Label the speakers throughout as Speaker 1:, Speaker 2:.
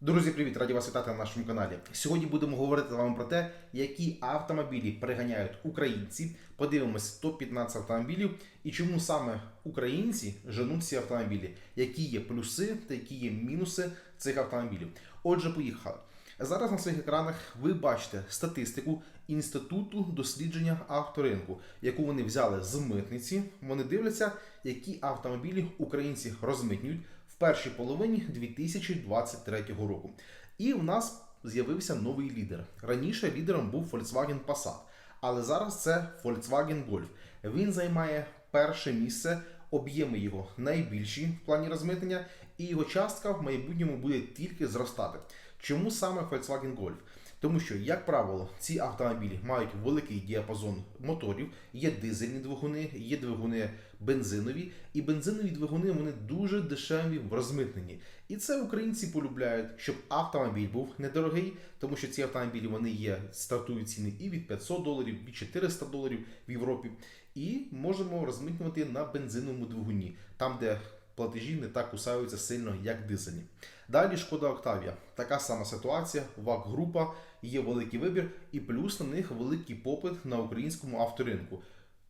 Speaker 1: Друзі, привіт! Раді вас вітати на нашому каналі. Сьогодні будемо говорити з вами про те, які автомобілі приганяють українці. Подивимось топ-15 автомобілів і чому саме українці женуть ці автомобілі, які є плюси та які є мінуси цих автомобілів. Отже, поїхали. Зараз на своїх екранах ви бачите статистику Інституту дослідження авторинку, яку вони взяли з митниці. Вони дивляться, які автомобілі українці розмитнюють першій половині 2023 року. І в нас з'явився новий лідер. Раніше лідером був Volkswagen Passat, але зараз це Volkswagen Golf. Він займає перше місце. Об'єми його найбільші в плані розмитнення, і його частка в майбутньому буде тільки зростати. Чому саме Volkswagen Golf? Тому що, як правило, ці автомобілі мають великий діапазон моторів, є дизельні двигуни, є двигуни бензинові, і бензинові двигуни вони дуже дешеві в розмитненні. І це українці полюбляють, щоб автомобіль був недорогий, тому що ці автомобілі вони є стартують ціни і від 500 доларів, від 400 доларів в Європі. І можемо розмитнювати на бензиновому двигуні, там де платежі не так кусаються сильно, як дизельні. Далі шкода Октавія. Така сама ситуація, ВАК група, є великий вибір, і плюс на них великий попит на українському авторинку.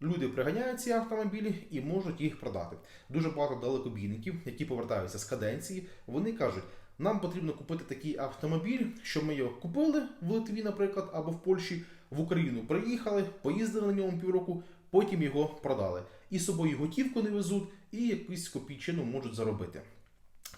Speaker 1: Люди приганяють ці автомобілі і можуть їх продати. Дуже багато далекобійників, які повертаються з каденції, вони кажуть. Нам потрібно купити такий автомобіль, щоб ми його купили в Литві, наприклад, або в Польщі, в Україну приїхали, поїздили на ньому півроку, потім його продали. І з собою готівку не везуть, і якусь копійчину можуть заробити.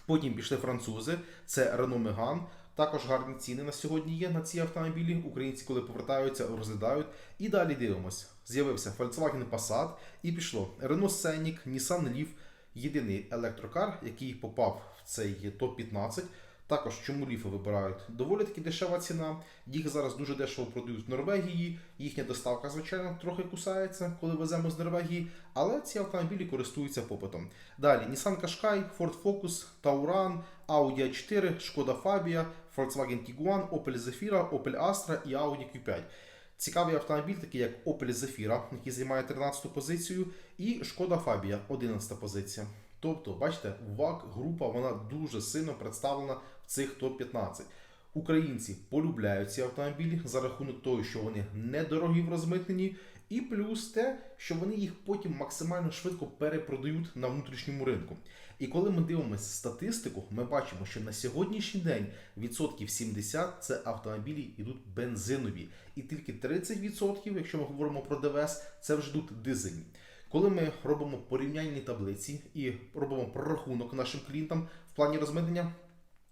Speaker 1: Потім пішли французи, це Renault Megane. Також гарні ціни на сьогодні є на ці автомобілі. Українці, коли повертаються, розглядають. І далі дивимось. З'явився Volkswagen Passat і пішло Renault Scenic, Nissan Leaf, єдиний електрокар, який попав в цей топ-15. Також чому ліфи вибирають? Доволі таки дешева ціна. Їх зараз дуже дешево продають в Норвегії. Їхня доставка, звичайно, трохи кусається, коли веземо з Норвегії, але ці автомобілі користуються попитом. Далі Nissan Qashqai, Ford Focus, Tauran, Audi A4, Шкода Fabia, Volkswagen Tiguan, Opel Zafira, Opel Astra і Audi Q5. Цікавий автомобіль, такий як Opel Zafira, який займає 13-ту позицію, і Шкода Fabia, 11 позиція. Тобто, бачите, ВАК група вона дуже сильно представлена в цих топ-15. Українці полюбляють ці автомобілі за рахунок того, що вони недорогі в розмитненні, і плюс те, що вони їх потім максимально швидко перепродають на внутрішньому ринку. І коли ми дивимося статистику, ми бачимо, що на сьогоднішній день відсотків 70 це автомобілі йдуть бензинові, і тільки 30%, якщо ми говоримо про ДВС, це вже йдуть дизельні. Коли ми робимо порівняльні таблиці і робимо прорахунок нашим клієнтам в плані розмитнення,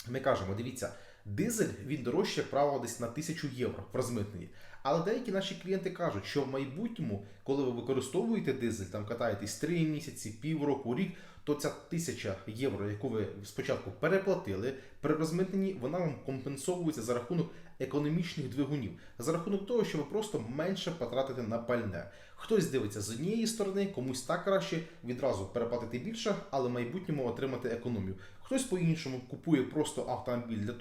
Speaker 1: ми кажемо: дивіться, дизель він дорожче, правило, десь на 1000 євро в розмитненні. Але деякі наші клієнти кажуть, що в майбутньому, коли ви використовуєте дизель, там катаєтесь 3 місяці, півроку, рік, то ця тисяча євро, яку ви спочатку переплатили при розмитненні, вона вам компенсовується за рахунок економічних двигунів, за рахунок того, що ви просто менше потратите на пальне. Хтось дивиться з однієї сторони, комусь так краще відразу переплатити більше, але в майбутньому отримати економію. Хтось по-іншому купує просто автомобіль для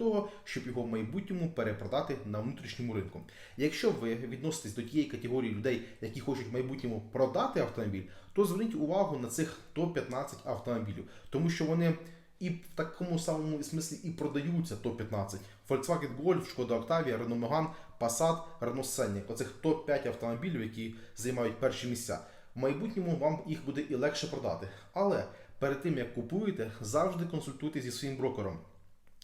Speaker 1: щоб його в майбутньому перепродати на внутрішньому ринку. Якщо ви відноситесь до тієї категорії людей, які хочуть в майбутньому продати автомобіль, то зверніть увагу на цих топ-15 автомобілів, тому що вони і в такому самому смислі і продаються топ-15. Volkswagen Golf, Шкода Octavia, Renault Megane, Passat, Renault Scenic. Оцих топ-5 автомобілів, які займають перші місця. В майбутньому вам їх буде і легше продати. Але перед тим як купуєте, завжди консультуйте зі своїм брокером,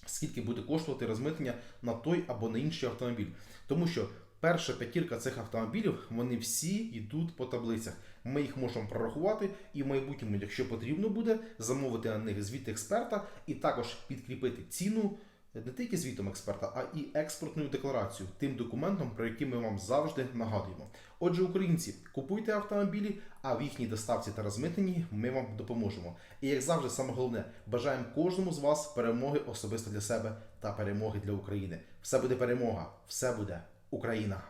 Speaker 1: скільки буде коштувати розмитнення на той або на інший автомобіль. Тому що перша п'ятірка цих автомобілів, вони всі йдуть по таблицях. Ми їх можемо прорахувати і в майбутньому, якщо потрібно буде, замовити на них звіт експерта і також підкріпити ціну не тільки звітом експерта, а і експортною декларацією, тим документом, про який ми вам завжди нагадуємо. Отже, українці, купуйте автомобілі, а в їхній доставці та розмитненні ми вам допоможемо. І як завжди, саме головне, бажаємо кожному з вас перемоги особисто для себе та перемоги для України. Все буде перемога, все буде Україна.